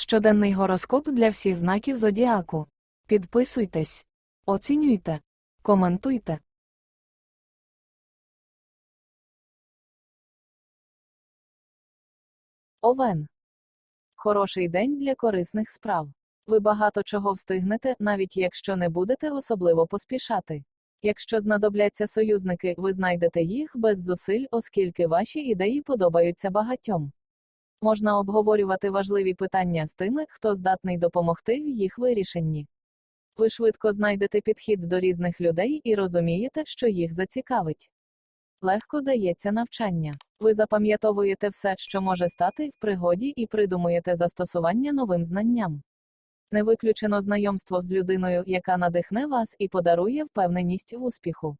Щоденний гороскоп для всіх знаків зодіаку. Підписуйтесь, оцінюйте, коментуйте. Овен. Хороший день для корисних справ. Ви багато чого встигнете, навіть якщо не будете особливо поспішати. Якщо знадобляться союзники, ви знайдете їх без зусиль, оскільки ваші ідеї подобаються багатьом. Можна обговорювати важливі питання з тими, хто здатний допомогти в їх вирішенні. Ви швидко знайдете підхід до різних людей і розумієте, що їх зацікавить. Легко дається навчання. Ви запам'ятовуєте все, що може стати в пригоді, і придумуєте застосування новим знанням. Не виключено знайомство з людиною, яка надихне вас і подарує впевненість в успіху.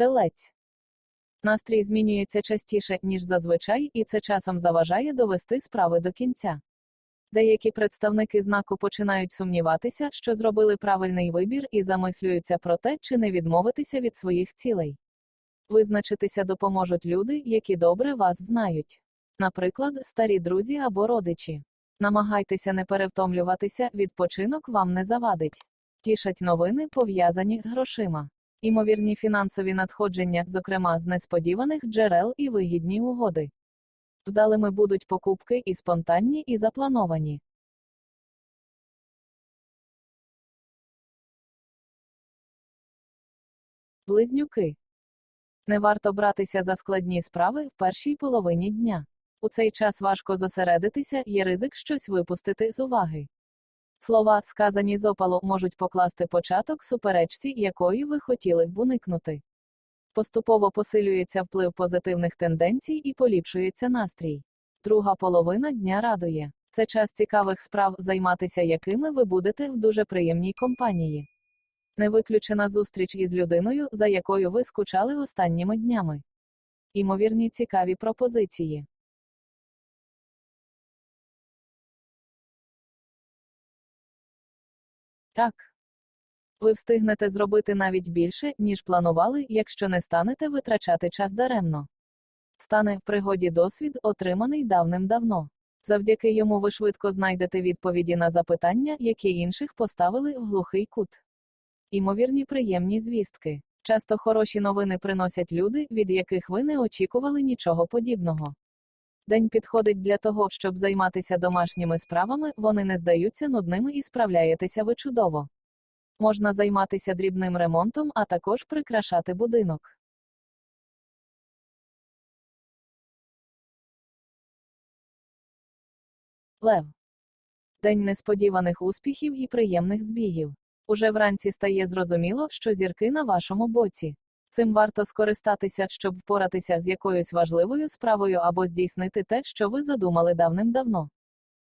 Телець. Настрій змінюється частіше, ніж зазвичай, і це часом заважає довести справи до кінця. Деякі представники знаку починають сумніватися, що зробили правильний вибір і замислюються про те, чи не відмовитися від своїх цілей. Визначитися допоможуть люди, які добре вас знають. Наприклад, старі друзі або родичі. Намагайтеся не перевтомлюватися, відпочинок вам не завадить. Тішать новини, пов'язані з грошима. Імовірні фінансові надходження, зокрема з несподіваних джерел і вигідні угоди. Вдалими будуть покупки і спонтанні, і заплановані. Близнюки. Не варто братися за складні справи в першій половині дня. У цей час важко зосередитися, є ризик щось випустити з уваги. Слова, сказані з опалу, можуть покласти початок суперечці, якої ви хотіли б уникнути. Поступово посилюється вплив позитивних тенденцій і поліпшується настрій. Друга половина дня радує. Це час цікавих справ, займатися якими ви будете в дуже приємній компанії. Не виключена зустріч із людиною, за якою ви скучали останніми днями. Імовірні цікаві пропозиції. Так. Ви встигнете зробити навіть більше, ніж планували, якщо не станете витрачати час даремно. Стане в пригоді досвід, отриманий давним-давно. Завдяки йому ви швидко знайдете відповіді на запитання, які інших поставили в глухий кут. Імовірні приємні звістки. Часто хороші новини приносять люди, від яких ви не очікували нічого подібного. День підходить для того, щоб займатися домашніми справами, вони не здаються нудними і справляєтеся ви чудово. Можна займатися дрібним ремонтом, а також прикрашати будинок. Лев. День несподіваних успіхів і приємних збігів. Уже вранці стає зрозуміло, що зірки на вашому боці. Цим варто скористатися, щоб впоратися з якоюсь важливою справою або здійснити те, що ви задумали давним-давно.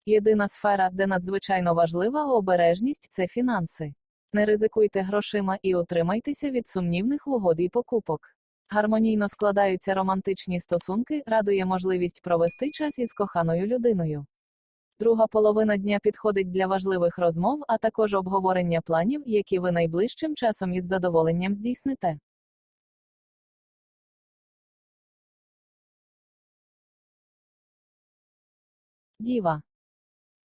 Єдина сфера, де надзвичайно важлива обережність це фінанси. Не ризикуйте грошима і утримайтеся від сумнівних угод і покупок. Гармонійно складаються романтичні стосунки, радує можливість провести час із коханою людиною. Друга половина дня підходить для важливих розмов, а також обговорення планів, які ви найближчим часом із задоволенням здійсните. Діва.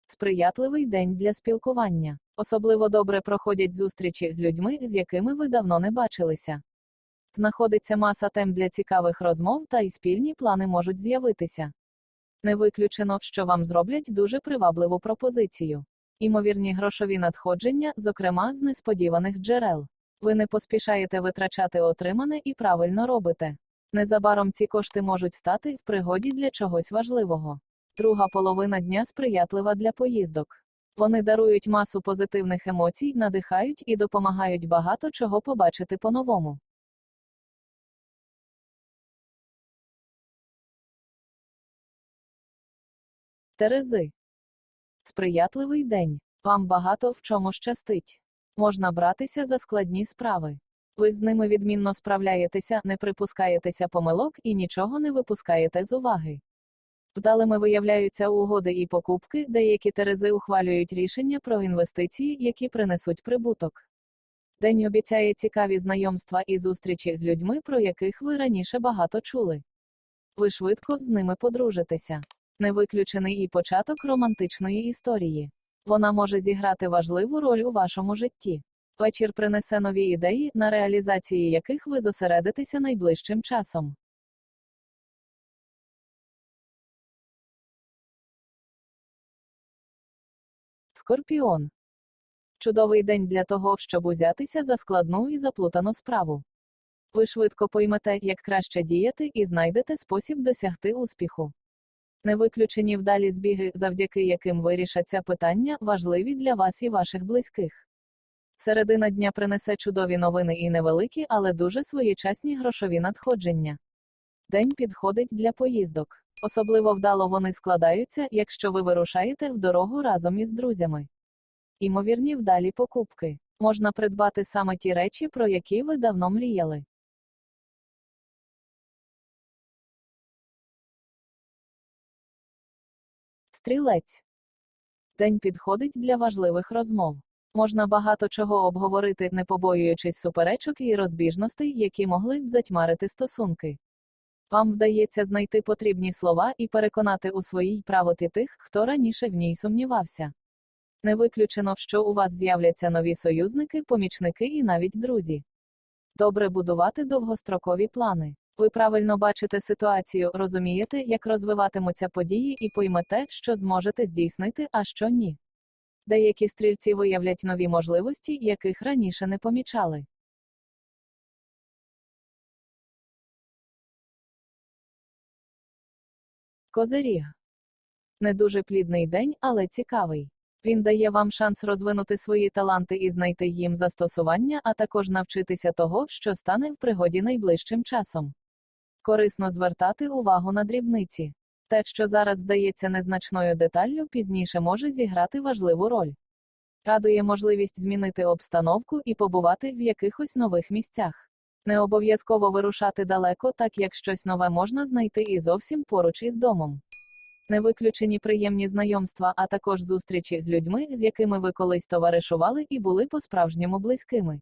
Сприятливий день для спілкування. Особливо добре проходять зустрічі з людьми, з якими ви давно не бачилися. Знаходиться маса тем для цікавих розмов, та й спільні плани можуть з'явитися. Не виключено, що вам зроблять дуже привабливу пропозицію. Імовірні грошові надходження, зокрема з несподіваних джерел. Ви не поспішаєте витрачати отримане і правильно робите. Незабаром ці кошти можуть стати в пригоді для чогось важливого. Друга половина дня сприятлива для поїздок. Вони дарують масу позитивних емоцій, надихають і допомагають багато чого побачити по-новому. Терези. Сприятливий день. Вам багато в чому щастить. Можна братися за складні справи. Ви з ними відмінно справляєтеся, не припускаєтеся помилок і нічого не випускаєте з уваги. Вдалими виявляються угоди і покупки, деякі терези ухвалюють рішення про інвестиції, які принесуть прибуток. День обіцяє цікаві знайомства і зустрічі з людьми, про яких ви раніше багато чули. Ви швидко з ними подружитеся. Не виключений і початок романтичної історії. Вона може зіграти важливу роль у вашому житті. Вечір принесе нові ідеї, на реалізації яких ви зосередитеся найближчим часом. Скорпіон. Чудовий день для того, щоб узятися за складну і заплутану справу. Ви швидко поймете, як краще діяти, і знайдете спосіб досягти успіху. Не виключені вдалі збіги, завдяки яким вирішаться питання, важливі для вас і ваших близьких. Середина дня принесе чудові новини і невеликі, але дуже своєчасні грошові надходження. День підходить для поїздок. Особливо вдало вони складаються, якщо ви вирушаєте в дорогу разом із друзями. Імовірні вдалі покупки. Можна придбати саме ті речі, про які ви давно мріяли. Стрілець. День підходить для важливих розмов. Можна багато чого обговорити, не побоюючись суперечок і розбіжностей, які могли б затьмарити стосунки. Вам вдається знайти потрібні слова і переконати у своїй правоті тих, хто раніше в ній сумнівався. Не виключено, що у вас з'являться нові союзники, помічники і навіть друзі. Добре будувати довгострокові плани. Ви правильно бачите ситуацію, розумієте, як розвиватимуться події, і поймете, що зможете здійснити, а що ні. Деякі стрільці виявлять нові можливості, яких раніше не помічали. Козиріг. Не дуже плідний день, але цікавий. Він дає вам шанс розвинути свої таланти і знайти їм застосування, а також навчитися того, що стане в пригоді найближчим часом. Корисно звертати увагу на дрібниці. Те, що зараз здається незначною деталлю, пізніше може зіграти важливу роль. Радує можливість змінити обстановку і побувати в якихось нових місцях. Не обов'язково вирушати далеко, так як щось нове можна знайти і зовсім поруч із домом. Не виключені приємні знайомства, а також зустрічі з людьми, з якими ви колись товаришували і були по-справжньому близькими.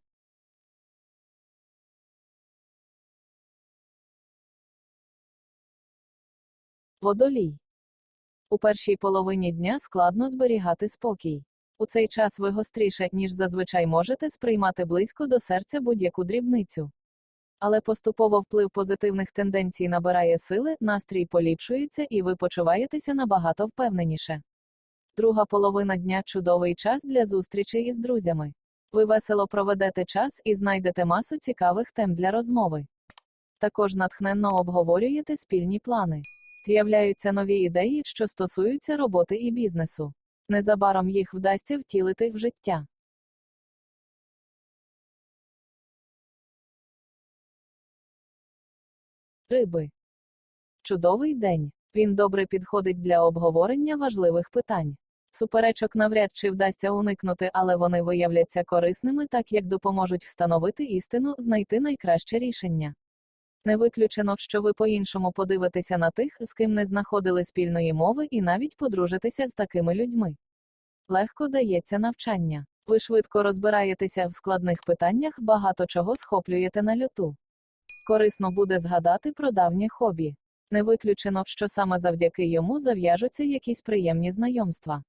Водолій. У першій половині дня складно зберігати спокій. У цей час ви гостріше, ніж зазвичай можете сприймати близько до серця будь-яку дрібницю. Але поступово вплив позитивних тенденцій набирає сили, настрій поліпшується і ви почуваєтеся набагато впевненіше. Друга половина дня чудовий час для зустрічей із друзями. Ви весело проведете час і знайдете масу цікавих тем для розмови. Також натхненно обговорюєте спільні плани. З'являються нові ідеї, що стосуються роботи і бізнесу. Незабаром їх вдасться втілити в життя. Риби. Чудовий день. Він добре підходить для обговорення важливих питань. Суперечок навряд чи вдасться уникнути, але вони виявляться корисними, так як допоможуть встановити істину, знайти найкраще рішення. Не виключено, що ви по-іншому подивитеся на тих, з ким не знаходили спільної мови, і навіть подружитеся з такими людьми. Легко дається навчання. Ви швидко розбираєтеся в складних питаннях, багато чого схоплюєте на льоту. Корисно буде згадати про давнє хобі. Не виключено, що саме завдяки йому зав'яжуться якісь приємні знайомства.